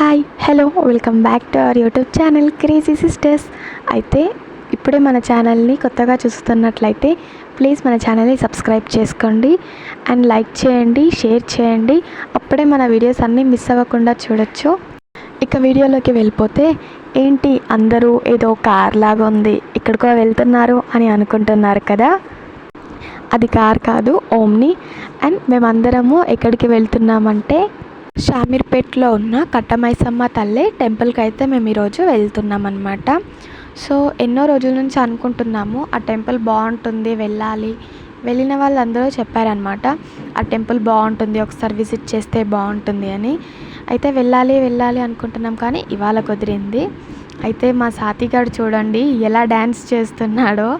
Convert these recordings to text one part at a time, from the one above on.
Hi hello welcome back to our YouTube channel crazy sisters అయితే ఇప్పుడే మన ఛానల్ని కొత్తగా చూస్తున్నట్లయితే ప్లీజ్ మన ఛానల్ని సబ్స్క్రైబ్ చేసుకోండి అండ్ లైక్ చేయండి షేర్ చేయండి. అప్పుడే మన వీడియోస్ అన్నీ మిస్ అవ్వకుండా చూడొచ్చు. ఇక వీడియోలోకి వెళ్ళిపోతే ఏంటి అందరూ ఏదో కార్ లాగా ఉంది ఎక్కడికో వెళ్తున్నారు అని అనుకుంటున్నారు కదా? అది కార్ కాదు ఓమ్ని. అండ్ మేమందరము ఎక్కడికి వెళ్తున్నామంటే షామీర్పేట్లో ఉన్న కట్టమైసమ్మ తల్లి టెంపుల్కి అయితే మేము ఈరోజు వెళ్తున్నాం అనమాట సో ఎన్నో రోజుల నుంచి అనుకుంటున్నాము ఆ టెంపుల్ బాగుంటుంది వెళ్ళాలి. వెళ్ళిన వాళ్ళందరూ చెప్పారనమాట ఆ టెంపుల్ బాగుంటుంది ఒకసారి విజిట్ చేస్తే బాగుంటుంది అని. అయితే వెళ్ళాలి వెళ్ళాలి అనుకుంటున్నాం కానీ ఇవాళ కుదిరింది. అయితే మా సాతిగాడు చూడండి ఎలా డ్యాన్స్ చేస్తున్నాడో.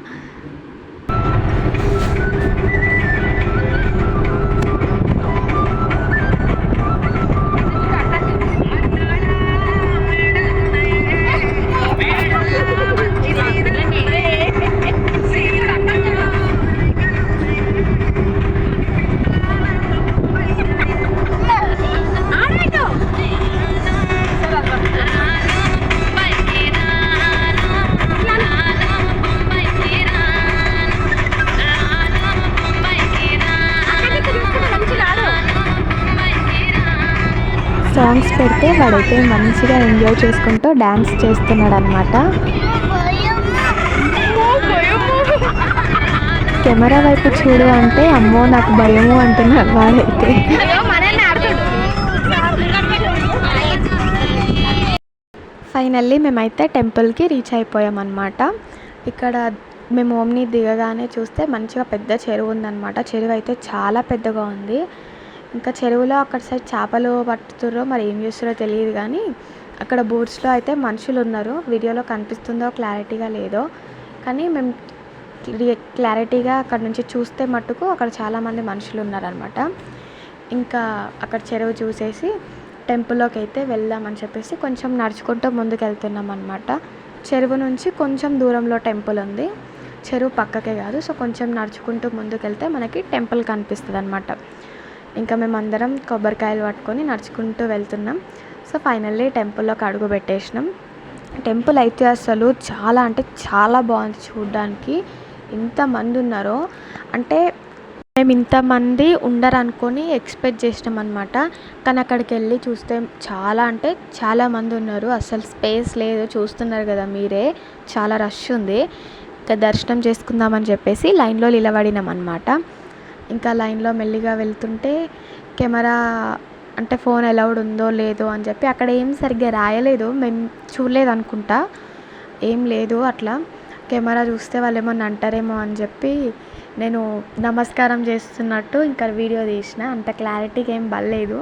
సాంగ్స్ పెడితే వాడైతే మంచిగా ఎంజాయ్ చేసుకుంటూ డ్యాన్స్ చేస్తున్నాడు అనమాట కెమెరా వైపు చూడు అంటే అమ్మో నాకు భయము అంటున్నాడు వాడైతే. ఫైనల్లీ మేమైతే టెంపుల్కి రీచ్ అయిపోయామన్నమాట. ఇక్కడ మేము ఓమ్ని దిగగానే చూస్తే మంచిగా పెద్ద చెరువు ఉందన్నమాట. చెరువు అయితే చాలా పెద్దగా ఉంది. ఇంకా చెరువులో అక్కడ సైడ్ చేపలు పట్టుతుర్రో మరి ఏం చేస్తారో తెలియదు కానీ అక్కడ బోట్స్లో అయితే మనుషులు ఉన్నారు వీడియోలో కనిపిస్తుందో క్లారిటీగా లేదో. కానీ మేము క్లారిటీగా అక్కడ నుంచి చూస్తే మట్టుకు అక్కడ చాలామంది మనుషులు ఉన్నారనమాట ఇంకా అక్కడ చెరువు చూసేసి టెంపుల్లోకి అయితే వెళ్దామని చెప్పేసి కొంచెం నడుచుకుంటూ ముందుకు వెళ్తున్నాం అనమాట చెరువు నుంచి కొంచెం దూరంలో టెంపుల్ ఉంది చెరువు పక్కకే కాదు సో కొంచెం నడుచుకుంటూ ముందుకు వెళ్తే మనకి టెంపుల్ కనిపిస్తుంది అనమాట ఇంకా మేము అందరం కొబ్బరికాయలు పట్టుకొని నడుచుకుంటూ వెళ్తున్నాం. సో ఫైనల్లీ టెంపుల్లోకి అడుగు పెట్టేసినాం. టెంపుల్ అయితే అసలు చాలా అంటే చాలా బాగుంది చూడడానికి. ఇంతమంది ఉన్నారో. అంటే మేము ఇంతమంది ఉండరు అనుకొని ఎక్స్పెక్ట్ చేసినాం అనమాట కానీ అక్కడికి వెళ్ళి చూస్తే చాలా అంటే చాలా మంది ఉన్నారు. అసలు స్పేస్ లేదు. చూస్తున్నారు కదా మీరే. చాలా రష్ ఉంది. ఇంకా దర్శనం చేసుకుందామని చెప్పేసి లైన్లో నిలబడినాం అనమాట ఇంకా లైన్లో మెల్లిగా వెళ్తుంటే కెమెరా అంటే ఫోన్ అలౌడ్ ఉందో లేదో అని చెప్పి అక్కడ ఏం సరిగ్గా రాయలేదు. మేము చూడలేదు అనుకుంటా. ఏం లేదు అట్లా. కెమెరా చూస్తే వాళ్ళు ఏమన్నా అంటారేమో అని చెప్పి నేను నమస్కారం చేస్తున్నట్టు ఇంకా వీడియో తీసిన. అంత క్లారిటీగా ఏం బలేదు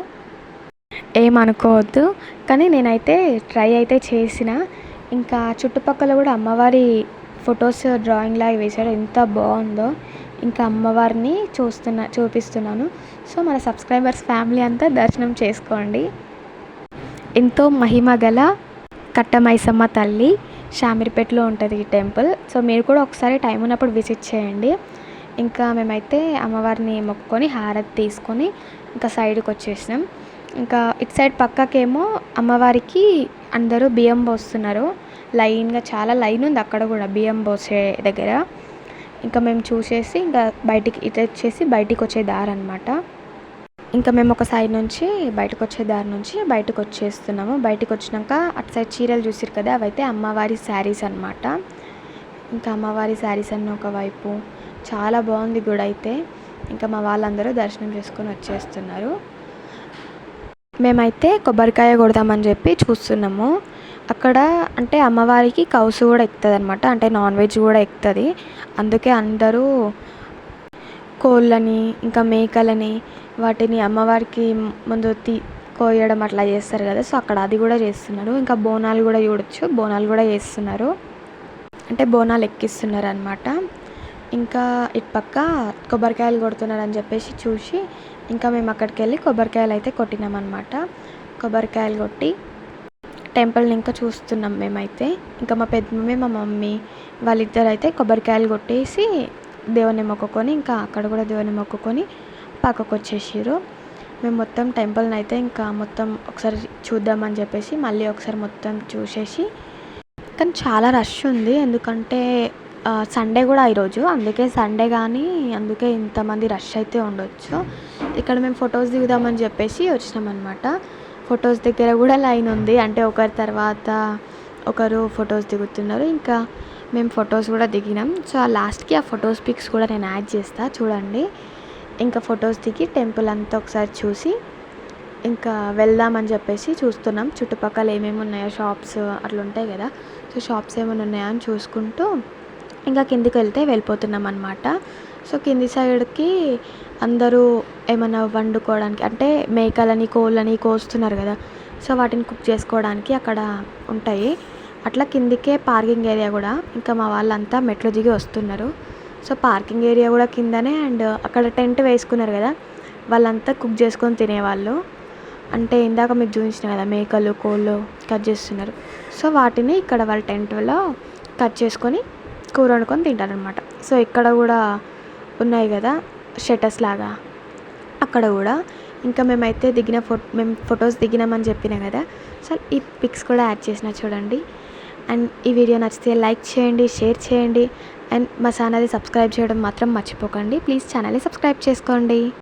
ఏమనుకోవద్దు కానీ నేనైతే ట్రై అయితే చేసిన. ఇంకా చుట్టుపక్కల కూడా అమ్మవారి ఫొటోస్ డ్రాయింగ్ లాగా వేశాడు. ఎంత బాగుందో. ఇంకా అమ్మవారిని చూస్తున్నా చూపిస్తున్నాను. సో మన సబ్స్క్రైబర్స్ ఫ్యామిలీ అంతా దర్శనం చేసుకోండి. ఎంతో మహిమ గల కట్టమైసమ్మ తల్లి షామిరిపేటలో ఉంటుంది ఈ టెంపుల్. సో మీరు కూడా ఒకసారి టైం ఉన్నప్పుడు విజిట్ చేయండి. ఇంకా మేమైతే అమ్మవారిని మొక్కుకొని హారతి తీసుకొని ఇంకా సైడ్కి వచ్చేసినాం. ఇంకా ఇటు సైడ్ పక్కకేమో అమ్మవారికి అందరూ బియ్యం పోస్తున్నారు. లైన్గా చాలా లైన్ ఉంది అక్కడ కూడా బియ్యం పోసే దగ్గర. ఇంకా మేము చూసేసి ఇంకా బయటికి ఇటు వచ్చేసి బయటికి వచ్చే దారి అనమాట ఇంకా మేము ఒక సైడ్ నుంచి బయటకు వచ్చే దారి నుంచి బయటకు వచ్చేస్తున్నాము. బయటకు వచ్చినాక అటు సైడ్ చీరలు చూసారు కదా అవైతే అమ్మవారి శారీస్ అనమాట ఇంకా అమ్మవారి శారీస్ అన్న ఒకవైపు చాలా బాగుంది గుడి అయితే. ఇంకా మా వాళ్ళందరూ దర్శనం చేసుకొని వచ్చేస్తున్నారు. మేమైతే కొబ్బరికాయ కొడదామని చెప్పి చూస్తున్నాము. అక్కడ అంటే అమ్మవారికి కౌసు కూడా ఎక్కుతుంది అనమాట అంటే నాన్ వెజ్ కూడా ఎక్కుతుంది. అందుకే అందరూ కోళ్ళని ఇంకా మేకలని వాటిని అమ్మవారికి ముందు తీ కోయడం అట్లా చేస్తారు కదా. సో అక్కడ అది కూడా చేస్తున్నారు. ఇంకా బోనాలు కూడా చూడొచ్చు. బోనాలు కూడా చేస్తున్నారు. అంటే బోనాలు ఎక్కిస్తున్నారు అనమాట ఇంకా ఇటుపక్క కొబ్బరికాయలు కొడుతున్నారు అని చెప్పేసి చూసి ఇంకా మేము అక్కడికి వెళ్ళి కొబ్బరికాయలు అయితే కొట్టినామన్నమాట. కొబ్బరికాయలు కొట్టి టెంపుల్ని ఇంకా చూస్తున్నాం మేమైతే. ఇంకా మా పెద్ద మమ్మీ మా మమ్మీ వాళ్ళిద్దరు అయితే కొబ్బరికాయలు కొట్టేసి దేవుని మొక్కుకొని ఇంకా అక్కడ కూడా దేవుని మొక్కుకొని పక్కకు వచ్చేసారు మేము మొత్తం టెంపుల్ని అయితే ఇంకా మొత్తం ఒకసారి చూద్దామని చెప్పేసి మళ్ళీ ఒకసారి మొత్తం చూసేసి. కానీ చాలా రష్ ఉంది. ఎందుకంటే సండే కూడా ఈరోజు అందుకే సండే కానీ అందుకే ఇంతమంది రష్ అయితే ఉండొచ్చు. ఇక్కడ మేము ఫొటోస్ దిగుదామని చెప్పేసి వచ్చినాం అనమాట ఫొటోస్ దగ్గర కూడా లైన్ ఉంది. అంటే ఒకరి తర్వాత ఒకరు ఫొటోస్ దిగుతున్నారు. ఇంకా మేము ఫొటోస్ కూడా దిగినాం. సో ఆ లాస్ట్కి ఆ ఫొటోస్ పిక్స్ కూడా నేను యాడ్ చేస్తా. చూడండి. ఇంకా ఫొటోస్ దిగి టెంపుల్ అంతా ఒకసారి చూసి ఇంకా వెళ్దామని చెప్పేసి చూస్తున్నాం. చుట్టుపక్కల ఏమేమి ఉన్నాయో షాప్స్ అట్లా ఉంటాయి కదా. సో షాప్స్ ఏమైనా ఉన్నాయా అని చూసుకుంటూ ఇంకా కిందికి వెళ్తే వెళ్ళిపోతున్నాం అనమాట సో కింది సైడ్కి అందరూ ఏమైనా వండుకోవడానికి అంటే మేకలని కోళ్ళని కోస్తున్నారు కదా సో వాటిని కుక్ చేసుకోవడానికి అక్కడ ఉంటాయి. అట్లా కిందికే పార్కింగ్ ఏరియా కూడా ఇంకా మా వాళ్ళంతా మెట్లు దిగి వస్తున్నారు. సో పార్కింగ్ ఏరియా కూడా కిందనే అండ్ అక్కడ టెంట్ వేసుకున్నారు కదా వాళ్ళంతా కుక్ చేసుకొని తినేవాళ్ళు. అంటే ఇందాక మీకు చూపించిన కదా మేకలు కోళ్ళు కట్ చేస్తున్నారు. సో వాటిని ఇక్కడ వాళ్ళ టెంట్లో కట్ చేసుకొని కూర వండుకొని తింటారనమాట సో ఇక్కడ కూడా ఉన్నాయి కదా షెటర్స్ లాగా. అక్కడ కూడా ఇంకా మేమైతే దిగిన ఫో మేము ఫొటోస్ దిగినామని చెప్పిన కదా సో ఈ పిక్స్ కూడా యాడ్ చేసిన చూడండి. అండ్ ఈ వీడియో నచ్చితే లైక్ చేయండి షేర్ చేయండి. అండ్ మా ఛానల్ని సబ్స్క్రైబ్ చేయడం మాత్రం మర్చిపోకండి. ప్లీజ్ ఛానల్ని సబ్స్క్రైబ్ చేసుకోండి.